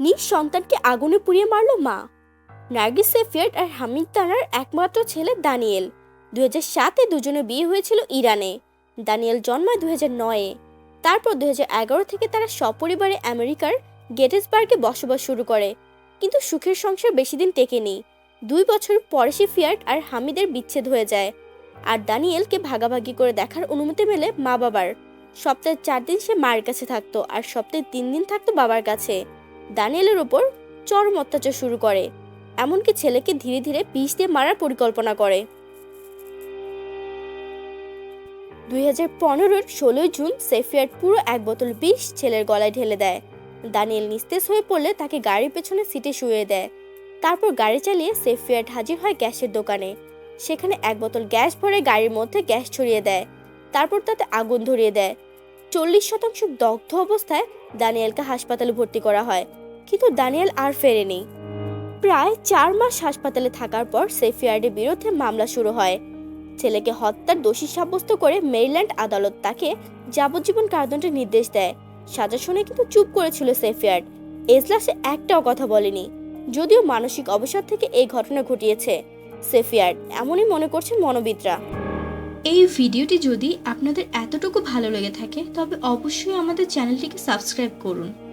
নিজ সন্তানকে আগুনে পুড়িয়ে মারল মা। নার্গিস সেফিয়ার্ড আর হামিদ তানার একমাত্র ছেলে দানিয়েল। দু হাজার সাতে দুজনে বিয়ে হয়েছিল ইরানে। দানিয়েল জন্মায় দু হাজার নয়ে। তারপর দু এগারো থেকে তারা সপরিবারে আমেরিকার গেটেসবার্গে বসবাস শুরু করে। কিন্তু সুখের সংসার বেশি দিন টেকেনি। দুই বছর পরে সে আর হামিদের বিচ্ছেদ হয়ে যায়। আর দানিয়েলকে ভাগাভাগি করে দেখার অনুমতি মেলে মা বাবার সপ্তাহে চার দিন সে মায়ের কাছে থাকতো আর সপ্তাহে তিন দিন থাকতো বাবার কাছে। দানিয়েলের ওপর চরম অত্যাচার শুরু করে। এমনকি ছেলেকে ধীরে ধীরে বিষ দিয়ে মারার পরিকল্পনা করে। দুই হাজার পনেরোর ষোলোই জুন সেফিয়ার্ড পুরো এক বোতল বিষ ছেলের গলায় ঢেলে দেয়। দানিয়েল নিস্তেজ হয়ে পড়লে তাকে গাড়ির পেছনে সিটে শুয়ে দেয়। তারপর গাড়ি চালিয়ে সেফিয়ার্ড হাজির হয় গ্যাসের দোকানে। সেখানে এক বোতল গ্যাস ভরে গাড়ির মধ্যে গ্যাস ছড়িয়ে দেয়। তারপর তাতে আগুন ধরিয়ে দেয়। চল্লিশ শতাংশ দগ্ধ অবস্থায় দানিয়েলকে হাসপাতালে ভর্তি করা হয়। কিন্তু দানিয়েল আর ফেরেনি। প্রায় চার মাস হাসপাতালে থাকার পর সেফিয়ার্ডের বিরুদ্ধে মামলা শুরু হয়। ছেলেকে হত্যার দোষী সাব্যস্ত করে মেরিল্যান্ড আদালত তাকে যাবজ্জীবন কারাদণ্ডের নির্দেশ দেয়। সাজা শুনে কিন্তু চুপ করেছিল সেফিয়ার্ড। এজলাসে একটাও কথা বলেনি। যদিও মানসিক অবসাদ থেকে এই ঘটনা ঘটিয়েছে। সেফিয়ার্ড, এমনই মনে করছেন মনোবিদরা। এই ভিডিওটি যদি আপনাদের এতটুকু ভালো লেগে থাকে, তবে অবশ্যই আমাদের চ্যানেলটিকে সাবস্ক্রাইব করুন।